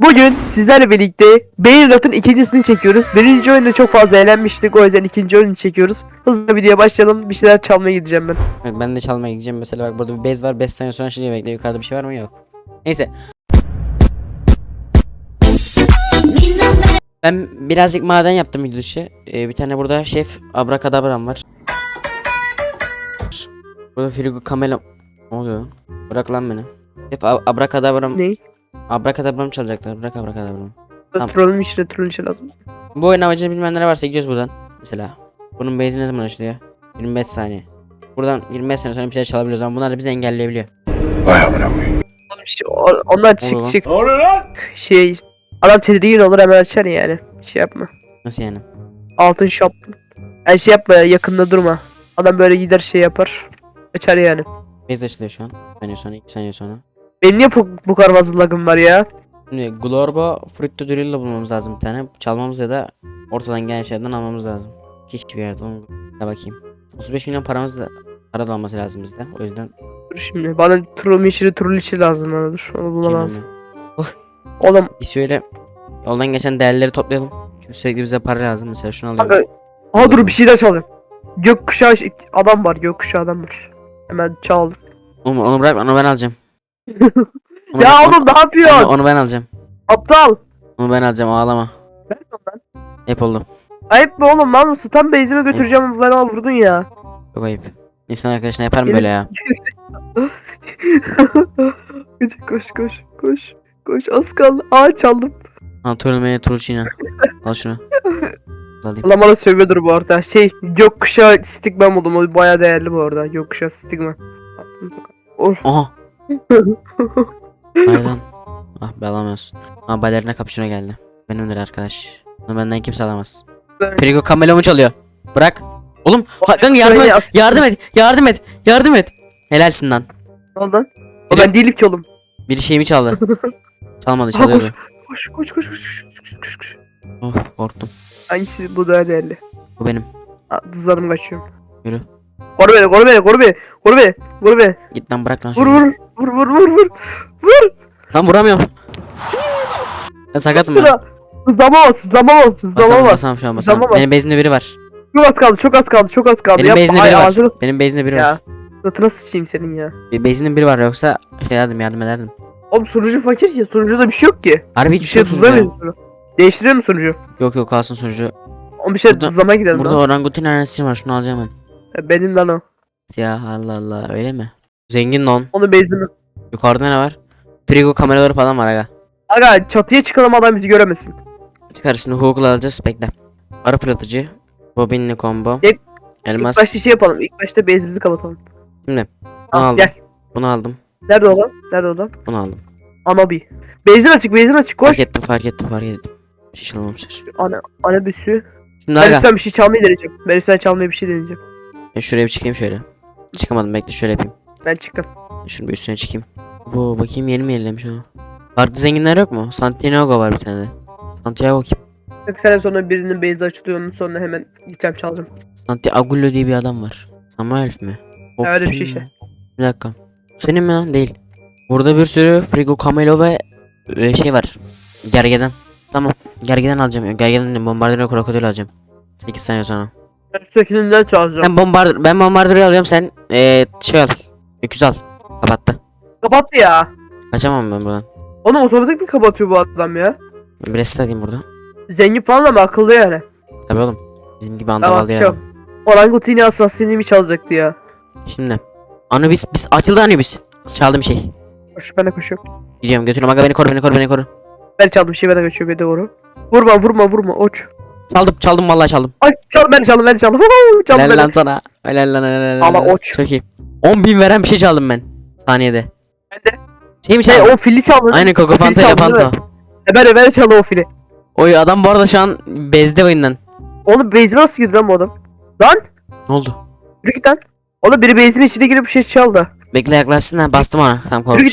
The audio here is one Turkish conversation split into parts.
Bugün sizlerle birlikte Bayonett'ın ikincisini çekiyoruz. Birinci oyunda çok fazla eğlenmiştik o yüzden ikinci oyunu çekiyoruz. Hızlı videoya başlayalım. Bir şeyler çalmaya gideceğim ben. Evet, ben de çalmaya gideceğim. Mesela bak burada bir bez var. 5 saniye sonra şimdi bekle. Yukarıda bir şey var mı? Yok. Neyse. Ben birazcık maden yaptım video dışı. Ee, bir tane burada şef abrakadabram var. Burada frigo kamela... Ne oluyor? Bırak lan beni. Şef ab- abrakadabram... Ne? Abrakadabram çalacaklar. Bırak abrakadabram. Tamam. Trollüm işine troll işe lazım. Bu oyun amacını bilmeyenlere varsa gidiyoruz buradan. Mesela. Bunun base'i ne zaman açılıyor? 25 saniye. Buradan 25 saniye sonra bir şey çalabiliyoruz ama bunlar da bizi engelleyebiliyor. Oğlum şey, o- onlar çık Oğlum. çık. Şey adam tedirgin olur hemen açar yani. Şey yapma. Nasıl yani? Altın şap. Yani şey yapma ya, yakında durma. Adam böyle gider şey yapar. Açar yani. Base açılıyor şu an. Bir saniye sonra 2 saniye sonra. Benim niye bu, bu kadar fazla lagım var ya? Şimdi Glorbo Frutto Drillo bulmamız lazım bir tane. Çalmamız ya da ortadan gelen şeylerden almamız lazım. Hiçbir yerde onu da bakayım. 35 milyon paramız da para da olması lazım bizde. O yüzden Dur şimdi bana troll işi troll işi lazım bana dur. Onu şey bulamaz. bilmiyorum. Oğlum Biz şöyle yoldan geçen değerleri toplayalım. Çünkü sürekli bize para lazım. Mesela şunu alıyorum. Kanka, Aha dur bir şeyler çalıyorum. Gökkuşağı şey- adam var, gökkuşağı adam var. Hemen çal. Onu, onu bırak onu ben alacağım. Onu ya ben- oğlum ne yapıyorsun? onu, ben alacağım. Aptal. Onu ben alacağım ağlama. Verme lan. Hep oldu. Ayıp mı oğlum mısın? Tam base'ime götüreceğim bana vurdun ya. Çok ayıp. İnsan arkadaşına yapar mı böyle ya? koş koş koş koş. Koş az kaldı. Aa çaldım. Antrenmeye Trucina. Al şunu. Alayım. Allah bana sövüyordur bu arada. Şey gökkuşağı stigma buldum. O baya değerli bu arada. Gökkuşağı stigma. Aha. Hayvan. Ah be alamıyorsun. Ama balerina kapüşuna geldi. Benimdir arkadaş. Bunu benden kimse alamaz. Frigo kamelamı çalıyor. Bırak. Oğlum ha, kanka yardım et. Yardım et. Yardım et. Yardım et. Helalsin lan. Ne oldu? O ben değilim ki oğlum. Biri şeyimi çaldı. Çalmadı çalıyordu. Koş koş koş koş koş koş koş. Oh korktum. Hangisi bu daha değerli? Bu benim. Aa, Hızlarım kaçıyorum. Yürü. Koru beni, koru beni, koru beni, koru beni, koru beni. Git lan bırak lan Vur şunu. Vur, vur vur vur vur. Lan vuramıyorum. Ben sakatım ya. Sıra. Hızlama var, hızlama var, hızlama Basamam var. basamam şu an basamam. Benim bezimde biri var. Çok az kaldı, çok az kaldı, çok az kaldı. Benim ay, biri var. Benim bezimde biri var. Ya. Sırtına sıçayım senin ya. Bir bezinde biri var yoksa şey yardım yardım ederdim. Oğlum sunucu fakir ya, sunucuda bir şey yok ki. Harbi Bir hiçbir şey şey yok sunucuda. tuzlamıyor Değiştiriyor mu sunucu? Yok yok kalsın sunucu. Oğlum bir şey Burada- tuzlamaya gidelim Burada lan. orangutan aranesi var şunu alacağım ben. Ya Benim lan o. Ya Allah Allah öyle mi? Zengin non. Onu bezimi. Yukarıda ne var? Frigo kameraları falan var aga. Aga çatıya çıkalım adam bizi göremesin. Çıkar şimdi Hoogle'ı alacağız bekle. Arı fırlatıcı. Bobinli combo. Hep- Elmas. İlk başta şey yapalım. İlk başta bezimizi kapatalım. Şimdi, Al, aldım. gel. Bunu aldım. Nerede o lan? Nerede o lan? Bunu aldım. Anabi. Benzin açık, benzin açık. Koş. Fark ettim fark ettim fark ettim. Bir şey çalmamışlar. Ana, anabüsü. Şimdi Ben aga. üstten bir şey çalmayı deneyeceğim. Ben üstten çalmaya bir şey deneyeceğim. Ben şuraya bir çıkayım şöyle. Çıkamadım bekle şöyle yapayım. Ben çıktım. Şunu bir üstüne çıkayım. Bu bakayım yeni mi yenilemiş o? Farklı zenginler yok mu? Santiago var bir tane de. Santiago kim? 40 sene sonra birinin beyzi açılıyor onun sonra hemen gideceğim çalacağım. Santiago diye bir adam var. Samuel mi? O öyle bir şey işte. Bir dakika. Senin mi lan? Değil. Burada bir sürü Frigo Camelo ve e, şey var. Gergeden. Tamam. Gergeden alacağım. Gergeden bombardiro krokodil alacağım. 8 saniye sonra. Ben üsttekinden çalacağım. Sen bombardır ben bombardiroyu alıyorum sen e, şey al. Öküz al. Kapattı. Kapattı ya. Kaçamam ben buradan. Onu otomatik mi kapatıyor bu adam ya? Ben bir reset alayım burada. Zengin falan ama akıllı yani. Tabii oğlum. Bizim gibi Tamam andavallı ya. çal. Orangutini asasini çalacaktı ya. Şimdi. Anubis biz açıldı Anubis. Çaldım bir şey. Koş ben de koşuyorum. Gidiyorum götürüyorum aga beni koru beni koru beni koru. Ben çaldım bir şey ben de kaçıyorum ben de vurun. Vurma vurma vurma oç. Çaldım çaldım vallahi çaldım. Ay çal ben çaldım ben çaldım. Çaldım Helal lan sana. Helal lan helal lan. Ama oç. Çok iyi. 10 bin veren bir şey çaldım ben. Saniyede. Ben de. Şey mi Şey o fili çaldın. Aynen Coco Fanta ile Fanta. E ben de çaldım o fili. Oy adam bu arada şu an bezde oyundan. Oğlum base'ime nasıl girdi lan bu adam? Lan Ne oldu? yürü git lan. Oğlum biri base'imin içine girip bir şey çaldı. Bekle yaklaşsın ha bastım ona. Tam korkuyor.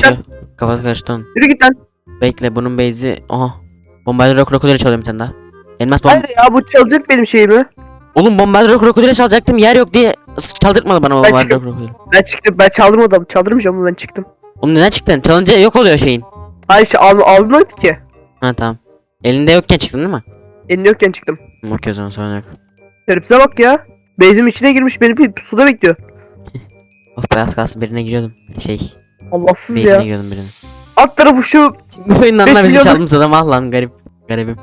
Kafası karıştı onun. Yürü git lan. Bekle bunun base'i. Aha. Bombardiro krokodili çalıyorum bir tane daha. Elmas bomb. Hayır ya bu çalacak benim şeyimi. Oğlum bombardiro krokodili çalacaktım yer yok diye çaldırtmadı bana Ben bombardiro çıkıyorum. krokodili. Ben çıktım ben çaldırmadım çaldırmayacağım ama ben çıktım. Oğlum neden çıktın? Çalınca yok oluyor şeyin. Hayır şey al, almadı ki. Ha tamam. Elinde yokken çıktın değil mi? Elini yokken çıktım. Hı, Okey o zaman sorun yok. Herifse bak ya. Base'im içine girmiş beni bir suda bekliyor. Of beyaz kalsın birine giriyordum. Şey. Allahsız Base'ine ya. giriyordum birine. Alt tarafı şu Bu oyundan Beş da bizim milyonluk- çaldığımız adam ah lan garip. Garibim.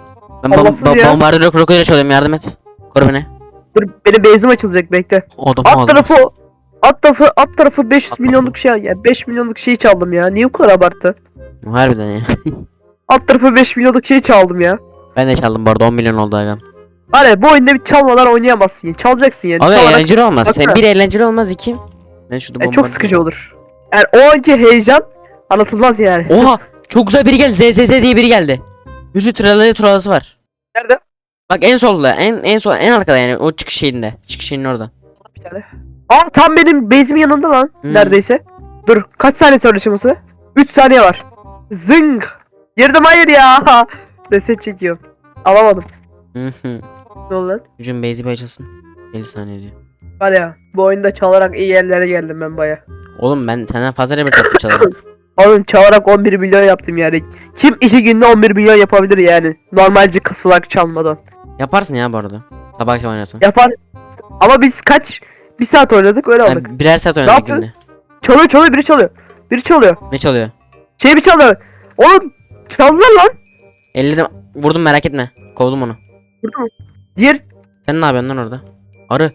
Ben bom Allahsız ya. bombardiro krokodil çalıyorum yardım et. Koru beni. Dur benim base'im açılacak bekle. O adam Alt tarafı alt tarafı alt tarafı 500 At milyonluk şey ya 5 milyonluk şeyi çaldım ya. Niye bu kadar abarttı? Harbiden ya. Alt tarafı 5 milyonluk şeyi çaldım ya. ben de çaldım bu arada 10 milyon oldu agam. Ya bu oyunda bir çalmadan oynayamazsın. Çalacaksın yani. Abi Çalarak- eğlenceli olmaz. Sen bir eğlenceli olmaz iki. Ben şurada E, çok sıkıcı olur. Yani o anki heyecan anlatılmaz yani. Oha çok güzel biri geldi. ZZZ diye biri geldi. Yüzü tralalı tralası var. Nerede? Bak en solda en en sol en arkada yani o çıkış şeyinde. Çıkış şeyinin orada. Bir tane. Aa tam benim base'imin yanında lan. Hmm. Neredeyse. Dur kaç saniye açılması? 3 saniye var. Zing. Girdim hayır ya. Reset çekiyorum. Alamadım. Hı hı. Ne oldu lan? Çocuğun base'i bir açılsın. 50 saniye diyor. Var ya bu oyunda çalarak iyi yerlere geldim ben baya. Oğlum ben senden fazla rebel tattım çalarak. Oğlum çalarak 11 milyon yaptım yani. Kim iki günde 11 milyon yapabilir yani? Normalce kısılarak çalmadan. Yaparsın ya bu arada. Sabah akşam oynasın. Yapar. Ama biz kaç? Bir saat oynadık öyle aldık. Yani birer saat oynadık yapıyorsun? günde. Çalıyor çalıyor biri çalıyor. Biri çalıyor. Ne çalıyor? Şey bir çalıyor. Oğlum çaldılar lan. 50 de vurdum merak etme. Kovdum onu. Burada mı? Diğer Sen ne yapıyorsun lan orada? Arı.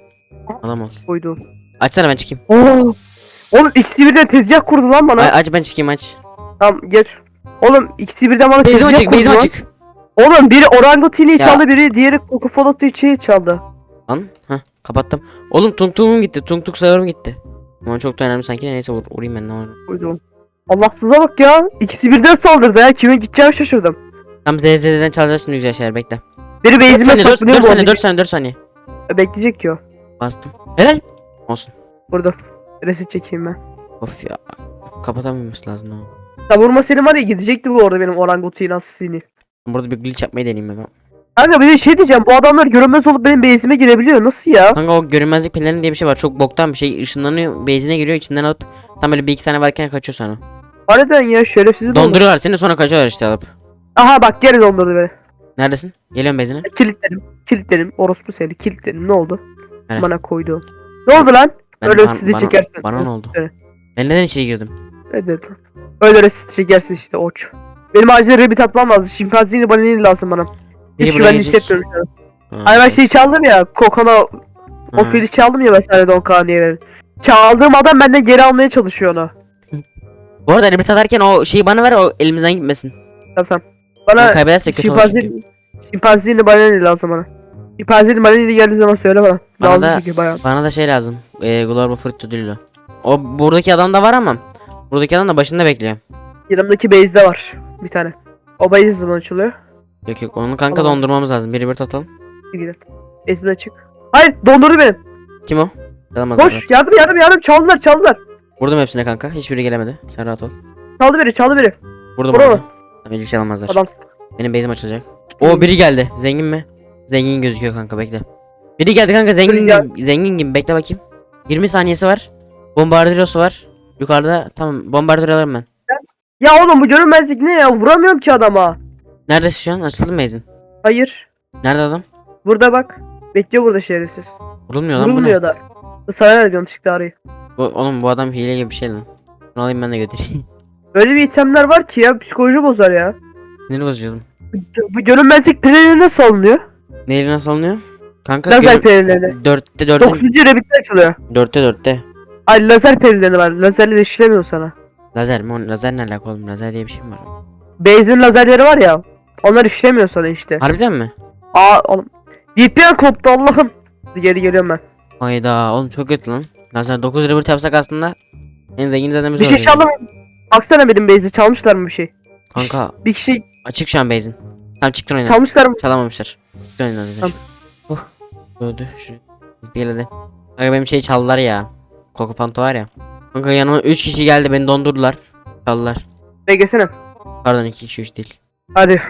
Adam ol. koydu. Açsana ben çıkayım. Oo. Oğlum ikisi birden tezgah kurdu lan bana. Ay, aç ben çıkayım aç. Tamam geç. Oğlum ikisi birden bana Beyzim tezgah açık, kurdu beyzim açık. Oğlum biri orangutini Ya. çaldı biri diğeri kokofolotuyu çaldı. Lan, heh, kapattım. Oğlum tung tungum gitti, tung tung sağırım gitti. Ama çok da önemli sanki neyse vur, vurayım ben ne olur. Koydum. Allahsıza bak ya. İkisi birden saldırdı ya. Kime gideceğimi şaşırdım. Tam ZZ'den çalacağız şimdi güzel şeyler bekle. Biri 4 base'ime saniye, 4, saklanıyor bu saniye, arada. 4 saniye, 4 saniye. Bekleyecek ki o. Bastım. Helal. Olsun. Burada. Reset çekeyim ben. Of ya. Kapatamaması lazım ama. Savurma senin var ya gidecekti bu orada benim orangutin asisini. Burada bir glitch yapmayı deneyeyim ben. Kanka bir de şey diyeceğim bu adamlar görünmez olup benim base'ime girebiliyor nasıl ya? Kanka o görünmezlik pelerini diye bir şey var. Çok boktan bir şey. Işınlanıyor, base'ine giriyor, içinden alıp tam böyle bir iki saniye varken kaçıyor sonra. Harbiden ya şerefsizi dondur. Donduruyorlar seni sonra kaçıyorlar işte alıp. Aha bak geri dondurdu beni. Neredesin? Geliyorum base'ine. Kilitledim. Kilitledim. Orospu seni kilitledim. Ne oldu? Hele. Bana koydu. Ne oldu lan? Ben- Öyle bana- sizi bana- çekersin. Bana ne oldu? Evet. Ben neden içeri girdim? Evet. Öyle resit çekersin işte oç. Benim acil rabbit atmam lazım. Şimpanzini bananini lazım bana. Biri Hiç buraya güvenli gelecek. hissetmiyorum şu an. Ha, Hani ben şey çaldım ya. Kokona o Ha. fili çaldım ya mesela Don Kaan diye. benim. Çaldığım adam benden geri almaya çalışıyor onu. Bu arada rebit atarken o şeyi bana ver o elimizden gitmesin. Tamam tamam. Bana kaybedersek kötü olur çünkü. şimpanzini şimpanzini bananini lazım bana. Şimpanzini bananini geldiği zaman söyle bana. Bana lazım da- çünkü bayağı. Bana da şey lazım. E, Global Fruit ödüllü. O buradaki adam da var ama. Buradaki adam da başında bekliyor. Yanımdaki base'de var bir tane. O base zaman açılıyor. Yok yok onu kanka Tamam. dondurmamız lazım. Biri bir atalım. Bir gidelim. Base'den açık. Hayır dondurdu beni. Kim o? Alamazlar. Koş yardım yardım yardım çaldılar çaldılar. Vurdum hepsine kanka. Hiçbiri gelemedi. Sen rahat ol. Çaldı biri çaldı biri. Vurdum Bravo. onu. Tamam hiçbir şey alamazlar. Adamsın. Benim base'im açılacak. O biri geldi. Zengin mi? Zengin gözüküyor kanka bekle. Biri geldi kanka zengin Biri gel- gibi, zengin gibi bekle bakayım. 20 saniyesi var. Bombardirosu var. Yukarıda tamam bombardiro alırım ben. Ya oğlum bu görünmezlik ne ya? Vuramıyorum ki adama. Neredesin şu an? Açıldı mı base'in? Hayır. Nerede adam? Burada bak. Bekliyor burada şerefsiz. Vurulmuyor lan bu ne? Vurulmuyor da. Sana ver diyorum çıktı arayı. Bu, oğlum bu adam hile gibi bir şey lan. Bunu alayım ben de götüreyim. Öyle bir itemler var ki ya psikoloji bozar ya. Sinir bozucuyordum. Bu, bu görünmezlik pelerini nasıl alınıyor? Neyle nasıl alınıyor? Kanka Lazer pelerinleri. dörtte dörtte 9. rebitte açılıyor. dörtte dörtte. Ay lazer pelerinleri var. Lazerle de işlemiyor sana. Lazer mi? O Lazer ne alaka oğlum? Lazer diye bir şey mi var? Base'in lazerleri var ya. Onlar işlemiyor sana işte. Harbiden mi? Aa oğlum. VPN koptu Allah'ım. Geri geliyorum ben. Hayda oğlum çok kötü lan. Lazer 9 rebirth yapsak aslında en zengin zaten biz Bir şey oluruz. çaldı mı? Baksana benim base'i çalmışlar mı bir şey? Kanka Bir kişi açık şu an base'in. Tamam çıktın oyundan. çalmışlar mı? Çalamamışlar. Çıktın oyundan zaten. Tamam. Oh. Öldü şuraya. Hızlı geldi. Kanka benim şey çaldılar ya. Coco Fanto var ya. Kanka yanıma 3 kişi geldi beni dondurdular. Çaldılar. Beklesene. Pardon 2 kişi 3 değil. Hadi.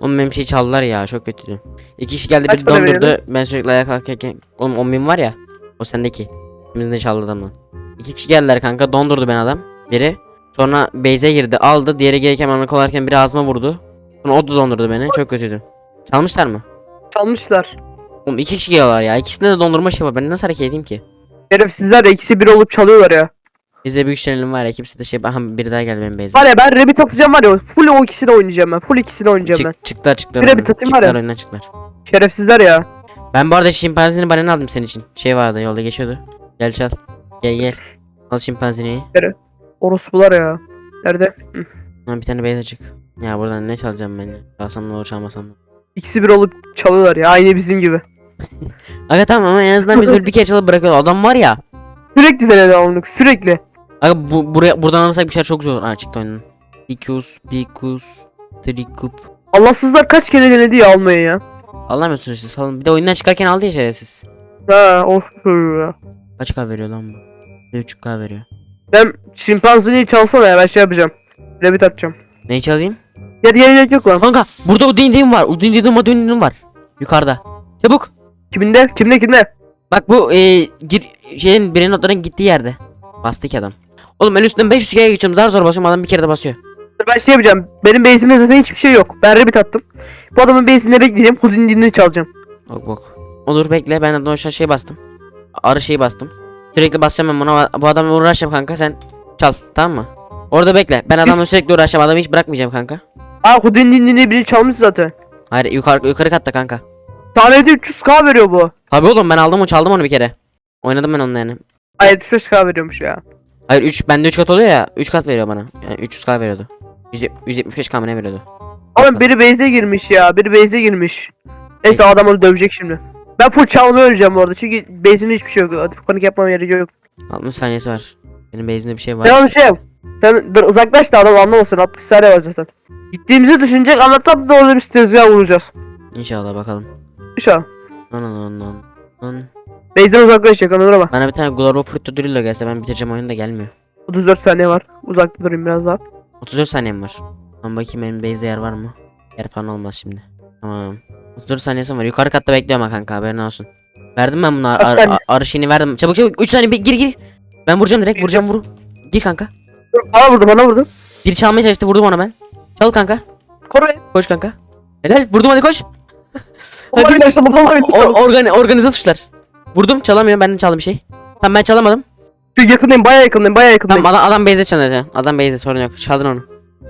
Oğlum benim şey çaldılar ya çok kötüydü. İki kişi geldi Kaç biri para dondurdu. veriyordu? Ben sürekli ayağa kalkarken. Oğlum 10 bin var ya. O sendeki. İkimizin de çaldı adamdan. İki kişi geldiler kanka dondurdu ben adam. Biri. Sonra base'e girdi aldı. Diğeri gelirken bana kolarken biri ağzıma vurdu. Sonra o da dondurdu beni. Çok kötüydü. Çalmışlar mı? Çalmışlar. Oğlum iki kişi geliyorlar ya. İkisinde de dondurma şey var. Ben nasıl hareket edeyim ki? Şerefsizler de ikisi bir olup çalıyorlar ya. Bizde büyük şenelim var ya. Kimse de şey... Aha biri daha geldi benim base'e. Var ya ben Rabbit atacağım var ya full o ikisini oynayacağım ben. Full ikisini oynayacağım ben. Çık, çıktılar çıktılar. Bir de bir oyundan. tatayım var ya. Çıktılar oyundan çıktılar. Şerefsizler ya. Ben bu arada şimpanzini banana aldım senin için. Şey vardı yolda geçiyordu. Gel çal. Gel gel. Al şimpanzini. Orospular ya. Nerede? Hı. Lan bir tane base açık. Ya buradan ne çalacağım ben ya? Çalsam da olur çalmasam da. İkisi bir olup çalıyorlar ya. Aynı bizim gibi. Aga tamam ama en azından biz böyle bir kere çalıp bırakıyoruz. Adam var ya. Sürekli denedi alındık. Sürekli. Aga bu, buraya buradan alırsak bir şey çok zor. Ha çıktı oyunun. Bikus, bikus, trikup. Allahsızlar kaç kere denedi ya almayı ya. Anlamıyorsunuz işte salın. Bir de oyundan çıkarken aldı ya şerefsiz. Ha of ya. Kaç k veriyor lan bu? 3k veriyor. Ben şimpanzini çalsana ya ben şey yapacağım. Rabbit atacağım. Neyi çalayım? Ya diğer yok lan. Kanka burada Udin Din var. Udin Din Udin Din var. Yukarıda. Çabuk. Kiminde? Kimde kimde? Bak bu e, gir, şeyin birinin notların gittiği yerde. Bastı ki adam. Oğlum ben üstünden 500 kere geçiyorum. Zar zor basıyorum adam bir kere de basıyor. Ben şey yapacağım. Benim base'imde zaten hiçbir şey yok. Ben Rabbit attım. Bu adamın base'inde bekleyeceğim. Hudin dinini çalacağım. Bak bak. Olur bekle ben de aşağı şey bastım. Arı şeyi bastım. Sürekli basacağım ben buna. Bu adamla uğraşacağım kanka sen çal tamam mı? Orada bekle. Ben adamla sürekli uğraşacağım. Adamı hiç bırakmayacağım kanka. Aa Hudin dinini biri çalmış zaten. Hayır yukarı yukarı katta kanka. Tanede 300k veriyor bu. Tabii oğlum ben aldım onu çaldım onu bir kere. Oynadım ben onunla yani. Ay 75k veriyormuş ya. Hayır 3 bende 3 kat oluyor ya. 3 kat veriyor bana. Yani 300k veriyordu. 175k mı ne veriyordu? Oğlum biri base'e girmiş ya. Biri base'e girmiş. Neyse adam onu dövecek şimdi. Ben full çalmayı öğreneceğim bu arada. Çünkü base'inde hiçbir şey yok. Hadi panik yapmam gerekiyor yok. 60 saniyesi var. Benim base'inde bir şey var. Onu şey yap. Sen dur uzaklaş da adam anlamasın. 60 saniye var zaten. Gittiğimizi düşünecek ama tam da orada bir tezgah vuracağız. İnşallah bakalım. İnşallah. Anan anan anan. Base'den uzaklaşacak anladın mı? Bana bir tane Global Fruit Drillo gelse ben bitireceğim oyunu da gelmiyor. 34 saniye var. Uzakta durayım biraz daha. 34 saniyem var. Ben bakayım benim base'de yer var mı? Yer falan olmaz şimdi. Tamam. 34 saniyesi var. Yukarı katta bekliyorum ha kanka haberin olsun. Verdim ben buna ar- ar- saniye? arı şeyini verdim. Çabuk çabuk 3 saniye bir gir gir. Ben vuracağım direkt vuracağım vur. Gir kanka. Dur, Bana vurdu bana vurdu. Bir çalmaya çalıştı vurdum ona ben. Çal kanka. Koru. Koş kanka. Helal vurdum hadi koş. Vallahi billahi yaşadım vallahi billahi O, yaşadım. organi organize tuşlar. Vurdum çalamıyorum ben de çaldım bir şey. Tamam ben çalamadım. Şu yakındayım baya yakındayım baya yakındayım. Tamam adam, adam base'de çalıyor. Adam base'de sorun yok. Çaldın onu.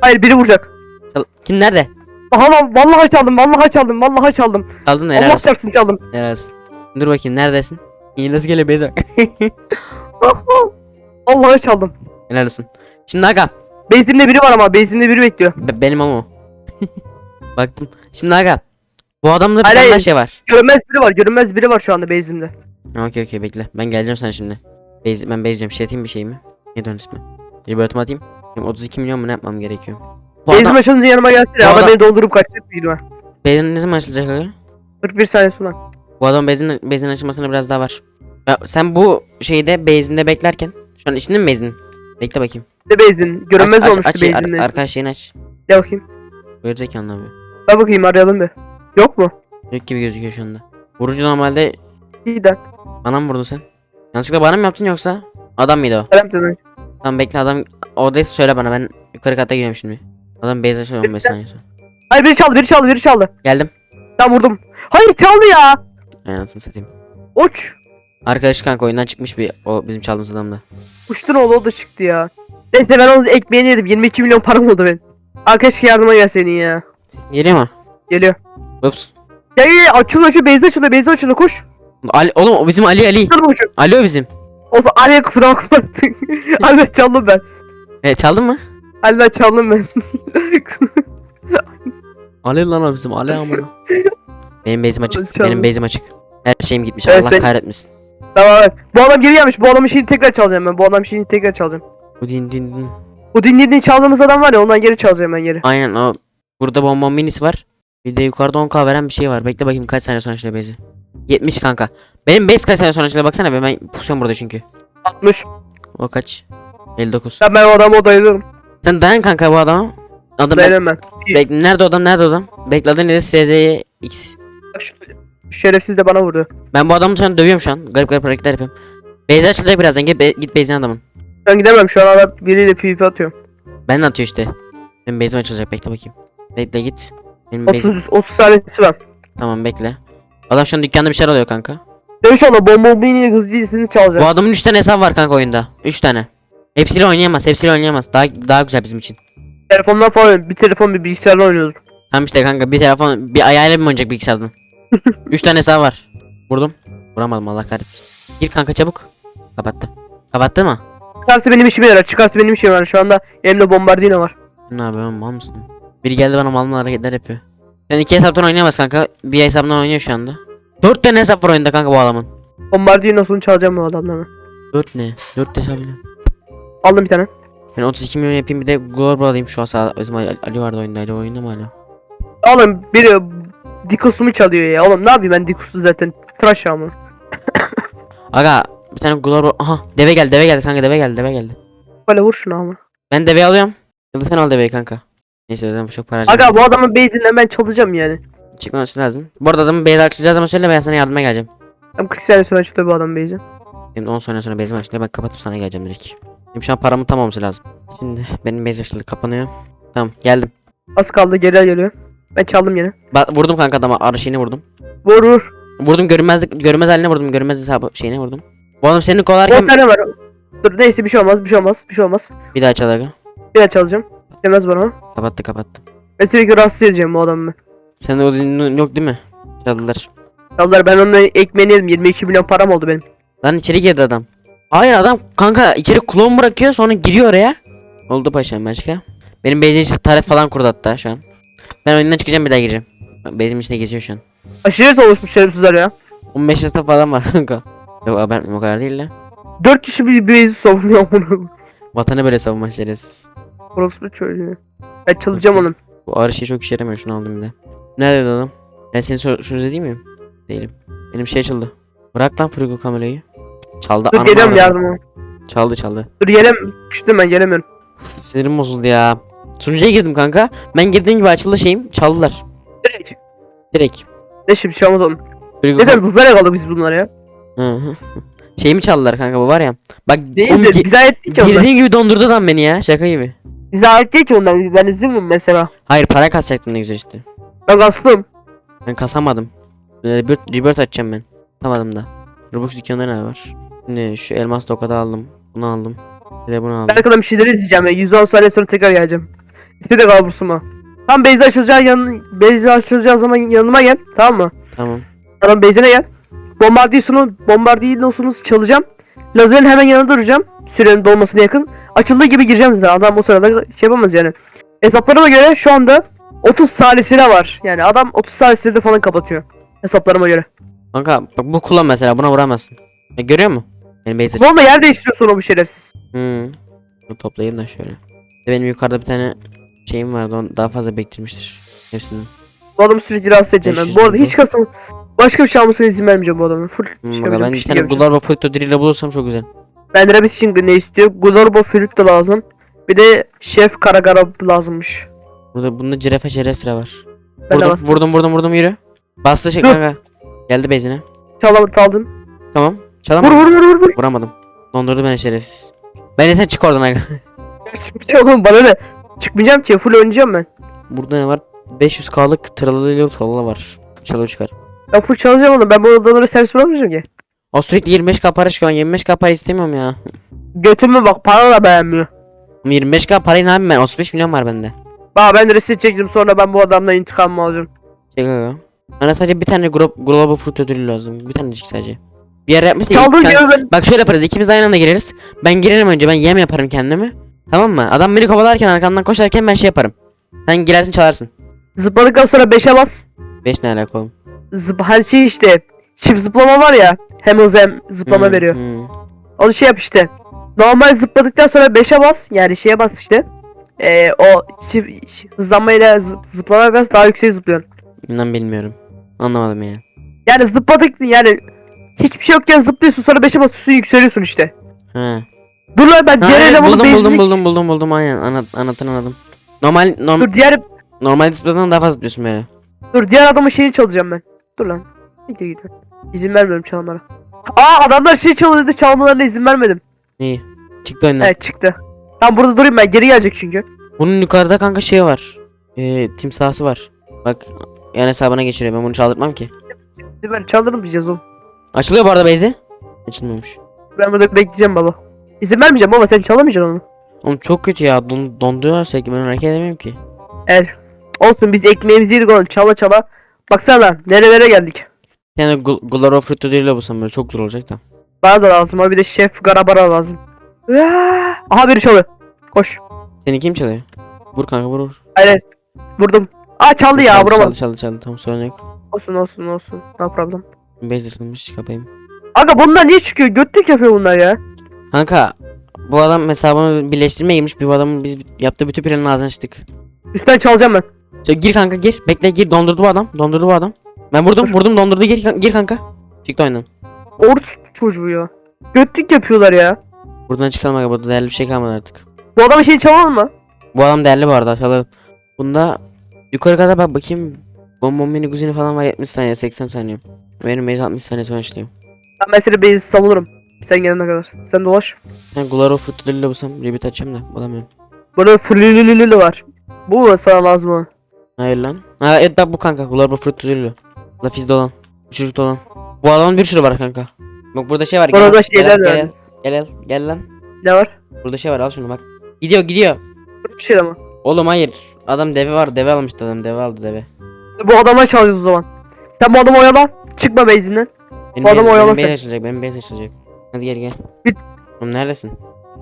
Hayır biri vuracak. Çal- Kim nerede? Aha lan vallahi çaldım vallahi çaldım vallahi çaldım. Çaldın da helal Allah olsun. çarpsın çaldım. Helal olsun. Dur bakayım neredesin? İyi nasıl geliyor base bak. Vallahi çaldım. helal olsun. Şimdi aga. Base'imde biri var ama base'imde biri bekliyor. Be- benim ama o. Baktım. Şimdi aga. Bu adamda bir Hayır, tane daha şey var. Görünmez biri var görünmez biri var şu anda base'imde. Okey okey bekle. Ben geleceğim sana şimdi. Base, ben base diyorum. Şey atayım bir şey mi? Ne dön ismi? Liberatımı atayım. Benim 32 milyon mu ne yapmam gerekiyor? Bu Base'im adam, açılınca yanıma gelsene. Bu Adam adam- beni doldurup kaçacak büyüdüm base'in ne zaman açılacak aga? 41 saniye sonra. Bu adam base'in, base'in açılmasına biraz daha var. Ya, sen bu şeyde base'inde beklerken. Şu an içinde mi base'in? Bekle bakayım. Ne base'in? Görünmez aç, aç, olmuştu aç, ar- base'imde. arkadaş şeyini aç. Gel bakayım. Görecek anlamı. Bak bakayım arayalım bir. Yok mu? Yok gibi gözüküyor şu anda. Vurucu normalde İyi de. Bana mı vurdun sen? Yanlışlıkla bana mı yaptın yoksa? Adam mıydı o? Selam demek. Tamam bekle adam oradaysa söyle bana ben yukarı kata gidiyorum şimdi. Adam base'e şöyle 15 saniye sonra. Hayır biri çaldı biri çaldı biri çaldı. Geldim. Ben vurdum. Hayır çaldı ya. Anasını satayım. Uç. Arkadaş kanka oyundan çıkmış bir o bizim çaldığımız adam da. Uçtun oğlu o da çıktı ya. Neyse ben onun ekmeğini yedim. 22 milyon param oldu benim. Arkadaş yardıma gel senin ya. Geliyor mu? Geliyor. Ups. Ya ya ya açıl açıl beyze açılıyor beyze açılıyor koş. Ali, oğlum o bizim Ali Ali. Ali o bizim. Olsa Ali'ye kusura bakma. Ali'den çaldım ben. E çaldın mı? Ali'den çaldım ben. Ali lan o bizim Ali amına. Benim base'im açık. Çaldım. Benim base'im açık. Her şeyim gitmiş. Evet, Allah sen- kahretmesin. tamam evet. Bu adam geri gelmiş. Bu adamın şeyini tekrar çalacağım ben. Bu adamın şeyini tekrar çalacağım. Bu din din din. Bu dinlediğin çaldığımız adam var ya ondan geri çalacağım ben geri. Aynen o. Burada bonbon minis var. Bir de yukarıda 10k veren bir şey var. Bekle bakayım kaç saniye sonra açılıyor base'i. 70 kanka. Benim base kaç sonra açılıyor baksana be ben pusuyorum burada çünkü. 60. O kaç? 59. Ben, ben o adama dayanıyorum. Sen dayan kanka bu adama. Adam Dayanamam ben. bek- nerede adam nerede adam? Bekle adı neydi? SZY X. Bak şu şu şerefsiz de bana vurdu. Ben bu adamı an dövüyorum şu an. Garip garip hareketler yapıyorum. Base açılacak birazdan. Git, be- git base'ine adamın. Ben gidemem şu an adam biriyle PvP atıyorum. Ben de atıyor işte. Benim base'im açılacak bekle bakayım. Bekle git. Benim base... 30 30 saniyesi var. Tamam bekle. Adam şu an dükkanda bir şeyler alıyor kanka. Bomba beni hızlısını çalacak. Bu adamın 3 tane hesabı var kanka oyunda. 3 tane. Hepsiyle oynayamaz. Hepsiyle oynayamaz. Daha daha güzel bizim için. Telefondan falan bir telefon bir bilgisayarla oynuyordur. Tamam işte kanka bir telefon bir ayağıyla mı oynayacak bilgisayardan? 3 tane hesabı var. Vurdum. Vuramadım Allah kahretsin. Gir kanka çabuk. Kapattı. Kapattı mı? Çıkarsa benim işime yarar. Çıkarsa benim işime yarar. Şu anda elimde bombardino var. Ne yapıyorsun mal mısın? Biri geldi bana mal mal hareketler yapıyor. Sen iki hesaptan oynayamaz kanka. Bir hesaptan oynuyor şu anda. 4 tane hesap var oyunda kanka bu adamın. Bombardino'sunu çalacağım bu adamdan. 4 ne? 4 hesabı ne? Aldım bir tane. Ben 32 milyon yapayım bir de global alayım şu an sağ. Bizim Ali, Ali vardı oyunda. Ali oyunda mı hala? Oğlum biri Dikus'umu çalıyor ya. Oğlum ne yapayım ben Dikus'u zaten tıraş ama. Aga bir tane global... Aha deve geldi deve geldi kanka deve geldi deve geldi. Böyle vur şunu ama. Ben deveyi alıyorum. Ya da sen al deveyi kanka. Neyse o zaman çok para. Aga bu adamın base'inden ben çalacağım yani. Çıkmaması lazım. Bu arada adamın base açacağız ama söyle ben sana yardıma geleceğim. Hem 40 saniye sonra açılıyor bu adam base'i. Benim de 10 saniye sonra base'im açılıyor ben kapatıp sana geleceğim direkt. Benim şu an paramın tam olması lazım. Şimdi benim base açıldı kapanıyor. Tamam geldim. Az kaldı geri geliyor. Ben çaldım yine. Ba- vurdum kanka adama arı şeyini vurdum. Vur vur. Vurdum görünmezlik görünmez haline vurdum görünmez hesabı şeyine vurdum. Bu adam seni 10 kovalarken tane var. Dur neyse bir şey olmaz bir şey olmaz bir şey olmaz. bir daha çal aga. Bir daha çalacağım. Demez bana. Kapattı kapattı. Ben sürekli rahatsız edeceğim bu adamı. Sen de o dilin yok değil mi? Çaldılar. Çaldılar ben onun ekmeğini yedim. 22 milyon param oldu benim. Lan içeri girdi adam. Hayır adam kanka içeri klon bırakıyor sonra giriyor oraya. Oldu paşam başka. Benim base'in içinde taret falan kurdu hatta şu an. Ben oyundan çıkacağım bir daha gireceğim. Base'in içinde geziyor şu an. Aşiret oluşmuş şerefsizler ya. 15 yaşında falan var kanka. Yok ben o kadar değil de. 4 kişi bir base'i savunuyor bunu. Vatanı böyle savunma şerefsiz. Orospu çocuğu. Ben çalacağım onun. Bu ağrı şey çok işe yaramıyor şunu aldım bir de. Nerede adam? Ben seni sor şurada değil miyim? Değilim. Benim şey açıldı. Bırak lan Frigo kamerayı. Çaldı Dur anam geliyorum yardıma. Çaldı çaldı. Dur gelem. Küçtüm ben gelemiyorum. Uf, sinirim bozuldu ya. Sunucuya girdim kanka. Ben girdiğim gibi açıldı şeyim. Çaldılar. Direkt. Direkt. Ne şimdi şey olmaz oğlum. Frigo Neden hızlara kaldık biz bunlara ya? Hı hı. Şeyimi çaldılar kanka bu var ya. Bak Değil oğlum de gi- bize değil ki onlar. girdiğin gibi dondurdu adam beni ya. Şaka gibi. Ait değil ki onlar. Ben izlemiyorum mesela. Hayır para kasacaktım ne güzel işte. Ben kastım. Ben kasamadım. Rebirth, rebirth açacağım ben. Kasamadım da. Robux dükkanında ne var? Şimdi şu elmas tokada aldım. Bunu aldım. Bir de bunu aldım. Ben arkadan bir şeyler izleyeceğim ya. 110 saniye sonra tekrar geleceğim. İstedi kabursuma. Tam base'i açılacağı yan base'i açılacağı zaman yanıma gel. Tamam mı? Tamam. Adam base'ine gel. Bombardiyosunu bombardiyonosunu çalacağım. Lazerin hemen yanında duracağım. Sürenin dolmasına yakın. Açıldığı gibi gireceğim zaten. Adam o sırada şey yapamaz yani. Hesaplarıma göre şu anda 30 salisine var. Yani adam 30 salisinde falan kapatıyor. Hesaplarıma göre. Kanka bak bu kullan mesela buna vuramazsın. Ya, görüyor musun? Benim base Bu arada yer değiştiriyor sonra bu şerefsiz. Hmm. Bunu toplayayım da şöyle. De Benim yukarıda bir tane şeyim vardı onu daha fazla bektirmiştir. Hepsini. Bu adamı sürekli rahatsız edeceğim ben. 500 Bu arada hiç kasım. Başka bir şey almasına izin vermeyeceğim bu adamın. Full Hmm, şey ben bir şey tane yapacağım. Glorbo Fruito Drill bulursam çok güzel. Ben Rabbit için ne istiyor? Glorbo Fruit de lazım. Bir de Şef Karagara lazımmış. Burada bunda cirefe şerestre var. Ben de Vurdum, bastım. vurdum vurdum vurdum yürü. Bastı şey Dur. kanka. Geldi bezine. Çalamadı aldım. Tamam. Vur Çalamadım. vur vur vur vur. Vuramadım. Dondurdu beni şerefsiz. Ben de sen çık oradan aga. Çıkmayacağım oğlum bana ne? Çıkmayacağım ki full oynayacağım ben. Burada ne var? 500k'lık tralala tralala var. Çalı çıkar. Ben full çalacağım oğlum ben bu odalara servis bulamayacağım ki. O sürekli 25k para çıkıyor. 25k para istemiyorum ya. Götüme bak para da beğenmiyor. Ama 25k parayı ne yapayım ben? 35 milyon var bende. Bak ben de resit çektim sonra ben bu adamdan intikamımı alacağım. Çek aga. Bana sadece bir tane gro Global Fruit ödülü lazım. Bir tanecik sadece. Bir yer yapmış da Çaldığın ilk- gibi ben Bak şöyle yaparız. ikimiz aynı anda gireriz. Ben girerim önce. Ben yem yaparım kendimi. Tamam mı? Adam beni kovalarken arkamdan koşarken ben şey yaparım. Sen girersin çalarsın. zıpladıktan sonra 5'e bas. 5 ne alaka oğlum? Zıp her şey işte. Çift zıplama var ya. Hem hız hem zıplama Hmm, veriyor. hmm. Onu şey yap işte. Normal zıpladıktan sonra 5'e bas. Yani şeye bas işte. Ee, o hızlanmayla zı- zıplama bas daha yüksek zıplıyorsun. İnan bilmiyorum. Anlamadım ya. Yani zıpladık yani hiçbir şey yokken zıplıyorsun sonra 5'e basıyorsun yükseliyorsun işte. Ha. Dur lan ben diğer elemanı buldum buldum buldum buldum buldum aynen anlat anlatın anladım. Normal norm Dur diğer normal disiplin'den daha fazla zıplıyorsun böyle. dur diğer adamın şeyini çalacağım ben. Dur lan. Gidin gidin. İzin vermiyorum çalmalara. Aa adamlar şey çalıyordu çalmalarına izin vermedim. İyi. Çıktı oyundan. Evet çıktı. Tam burada durayım ben geri gelecek çünkü. Bunun yukarıda kanka şey var. Ee, tim sahası var. Bak yan hesabına geçiriyor. Ben bunu çaldırtmam ki. Ben çaldırım diyeceğiz oğlum. Açılıyor bu arada Beyzi. Açılmıyormuş. Ben burada bekleyeceğim baba. İzin vermeyeceğim baba sen çalamayacaksın onu. Oğlum çok kötü ya. Don donduyorlar sürekli. Ben hareket edemiyorum ki. El. Olsun biz ekmeğimizi yedik oğlum çala çala. Baksana nerelere geldik. Yani Gloro Frutto değil bulsam böyle çok zor olacak da. Bana da lazım abi bir de şef garabara lazım. Aa! Aha biri çalıyor. Koş. Seni kim çalıyor? Vur kanka vur vur. Aynen. Vurdum. Aa çaldı ya çaldı, vuramadım. çaldı çaldı çaldı. Tamam sorun yok. Olsun olsun olsun. No problem. Beyzi açılmış kapayım. Aga bunlar niye çıkıyor? Götlük yapıyor bunlar ya. Kanka bu adam hesabını birleştirmeye girmiş. Bir bu adamın biz yaptığı bütün planın ağzını açtık. Üstten çalacağım ben. Şöyle gir kanka gir. Bekle gir dondurdu bu adam. Dondurdu bu adam. Ben vurdum Dur. vurdum dondurdu gir, gir kanka. Çıktı oyundan. Ort çocuğu ya. Götlük yapıyorlar ya. Buradan çıkalım aga burada değerli bir şey kalmadı artık. Bu adamın şeyini çalalım mı? Bu adam değerli bu arada çalalım. Bunda yukarı kadar bak bakayım. Bonbon mini kuzini falan var 70 saniye 80 saniye. Benim base 60 saniye sonra başlıyor. Ben mesela base savunurum. Sen gelene kadar. Sen dolaş. Ben Fruit'u deliyle bulsam repeat açacağım da bulamıyorum. Burada fırlülülülü var. Bu mu sana lazım? Hayır lan. Ha evet bak bu kanka. Glaro Fruit'u deliyle. Lafizde olan. Uçurukta olan. Bu adamın bir sürü var kanka. Bak burada şey var. Burada gel, şeyler gel, de gel, var. gel, gel, gel lan. Ne var? Burada şey var al şunu bak. Gidiyor gidiyor. Burada bir şey ama. Oğlum hayır. Adam deve var. Deve almıştı adam. Deve aldı deve. Bu adama çalıyoruz o zaman. Sen bu adamı oyala. Çıkma base'inden. Benim Bu adamı base- oyalasın. Benim base açılacak. Benim base açılacak. Hadi gel gel. Git. Oğlum neredesin?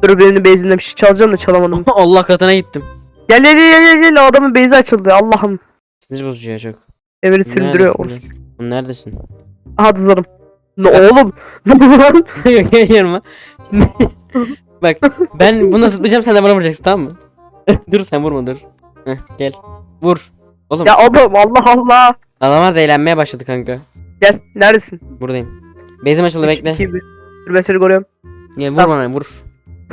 Dur benim base'inden bir şey çalacağım da çalamadım. Allah katına gittim. gel gel gel gel gel adamın base'i açıldı. Allah'ım. Sinir bozucu ya çok. Evini sürdürüyor. Neredesin? Oğlum neredesin? Aha. Ne oğlum? Ne lan? Gel yanıma. Şimdi bak ben bunu zıplayacağım sen de bana vuracaksın tamam mı? dur sen vurma dur. Heh, gel. Vur. Oğlum Ya oğlum Allah Allah. adamlar da eğlenmeye başladı kanka. Gel neredesin? Buradayım. Bezim açıldı Üç, bekle. iki, bir. Dur ben seni koruyorum. Gel vur Tamam. bana vur.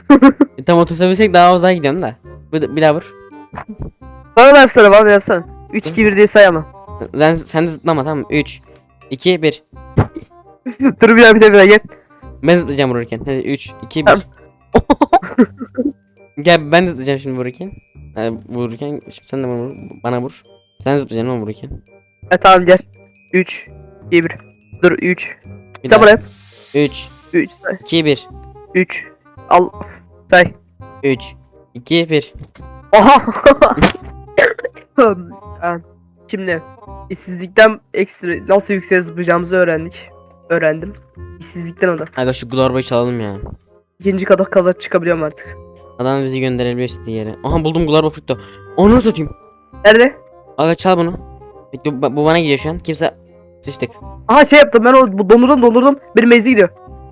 e, tam oturabilsek daha uzağa gidiyorum da. Bir, bir daha vur. Bana da yapsana bana da yapsana. 3 2 1 diye say ama. Sen, sen de zıplama tamam mı? 3 2 1 Dur bir daha bir daha bir daha gel. Ben zıplayacağım vururken. Hadi 3 2 1 Tamam. Gel ben de zıplayacağım şimdi vururken. Ee, vururken şimdi sen de bana vur. Bana vur. Sen zıplayacaksın ama vururken. Ha tamam gel. 3 2 1. Dur 3. Bir Sen daha. buraya. 3 3 say. 2 1 3. Al. Say. 3 2 1 Oha. Ha, Şimdi işsizlikten ekstra nasıl yükseğe zıplayacağımızı öğrendik. Öğrendim. İşsizlikten o da. Aga şu Glorbo'yu çalalım ya. İkinci kadar kadar çıkabiliyorum artık. Adam bizi gönderebiliyor istediği yere. Aha buldum Glorbo Fruit'to. Onu satayım. Nerede? Aga çal bunu. Bekle, bu, bu bana gidiyor şu an. Kimse sıçtık. Aha şey yaptım ben o bu dondurdum dondurdum. Benim mezi gidiyor.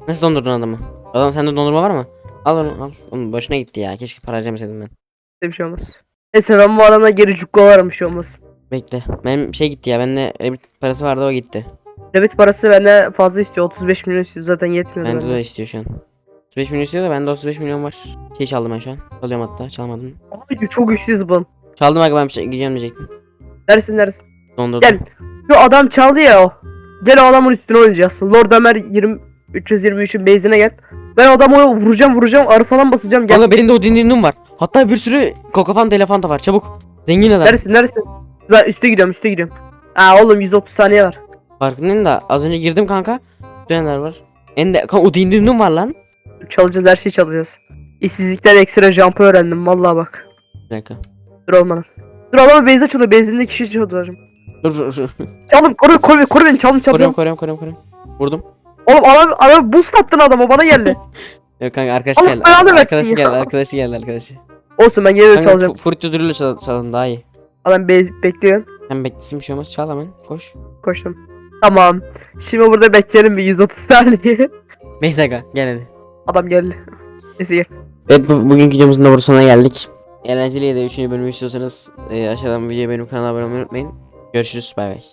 Nasıl dondurdun adamı? Adam sende dondurma var mı? Al onu al. Onun boşuna gitti ya. Keşke para harcamasaydım ben. Bir şey olmaz. Neyse ben bu adamla geri cukkalarım bir şey olmaz. Bekle. Benim şey gitti ya. Bende Rabbit parası vardı o gitti. Debit parası bende fazla istiyor. 35 milyon istiyor. Zaten yetmiyor. Bende de istiyor şu an. 35 milyon istiyor da bende 35 milyon var. Şey çaldım ben şu an. Çalıyorum hatta. Çalmadım. Ay, çok güçsüz bu. Çaldım aga ben bir şey gidiyorum diyecektim. Neresin neresin? Dondurdum. Gel. Şu adam çaldı ya o. Gel o adamın üstüne oynayacağız. Lord Ömer 20 323'ün base'ine gel. Ben adamı vuracağım vuracağım arı falan basacağım gel. Aga benim de o dindiğim var. Hatta bir sürü Kokofanta Elefanta var. Çabuk. Zengin adam. Neresin neresin? Ben üste gidiyorum üste gidiyorum. Aa oğlum 130 saniye var. Farkındayım da az önce girdim kanka. Dönemler var. En de kanka o dindiğim var lan. Çalacağız her şeyi çalacağız. İşsizlikten ekstra jump'ı öğrendim vallahi bak. Bir dakika. Dur olmadan. Dur adamı base açılıyor. Base'inde kişi çalacağım. Dur dur dur. Çaldım koru koru koru beni çaldım çaldım. koruyorum koruyorum koruyorum koruyorum. Vurdum. Oğlum adam adam boost attın adama bana geldi. Yok kanka arkadaş geldi. Arkadaşı geldi arkadaşı geldi arkadaşı. Olsun ben geri çalacağım. fu- Fruit Dürü'yle çal çalın daha iyi. Adam be bekliyor. Hem beklesin bir şey olmaz çal hemen koş. Koştum. Tamam. Şimdi burada bekleyelim bir 130 saniye. Neyse aga gel hadi. Adam geldi. Neyse gel. Evet bu, bugünkü videomuzun da burada sonuna geldik. Eğlenceliydi. Üçüncü bölümü istiyorsanız e, aşağıdan videoya benim kanala abone olmayı unutmayın. Görüşürüz bay bay.